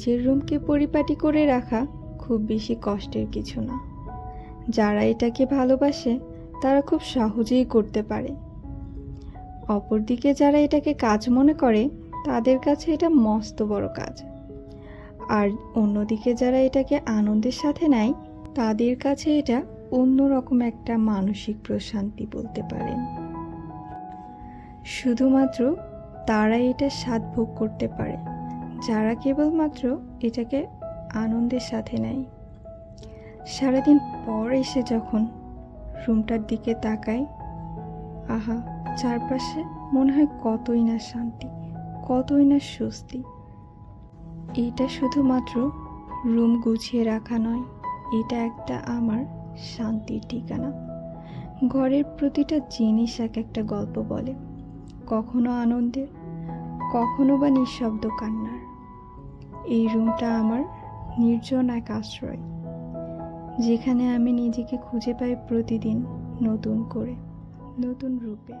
নিজের রুমকে পরিপাটি করে রাখা খুব বেশি কষ্টের কিছু না। যারা এটাকে ভালোবাসে, তারা খুব সহজেই করতে পারে। অপরদিকে যারা এটাকে কাজ মনে করে, তাদের কাছে এটা মস্ত বড় কাজ। আর অন্যদিকে যারা এটাকে আনন্দের সাথে নেয়, তাদের কাছে এটা অন্যরকম একটা মানসিক প্রশান্তি বলতে পারেন। শুধুমাত্র তারাই এটা স্বাদ ভোগ করতে পারে। যারা কেবলমাত্র এটাকে আনন্দের সাথে নেয়। সারাদিন পর এসে যখন রুমটার দিকে তাকাই আহা, চারপাশে মনে হয় কতই না শান্তি, কতই না স্বস্তি। এটা শুধুমাত্র রুম গুছিয়ে রাখা নয়, এটা একটা আমার শান্তির ঠিকানা। ঘরের প্রতিটা জিনিস এক একটা গল্প বলে। কখনো আনন্দের কখনো বা নিঃশব্দ কান্নার। এই রুমটা আমার নির্জন এক আশ্রয়, যেখানে আমি নিজেকে খুঁজে পাই প্রতিদিন নতুন করে, নতুন রূপে।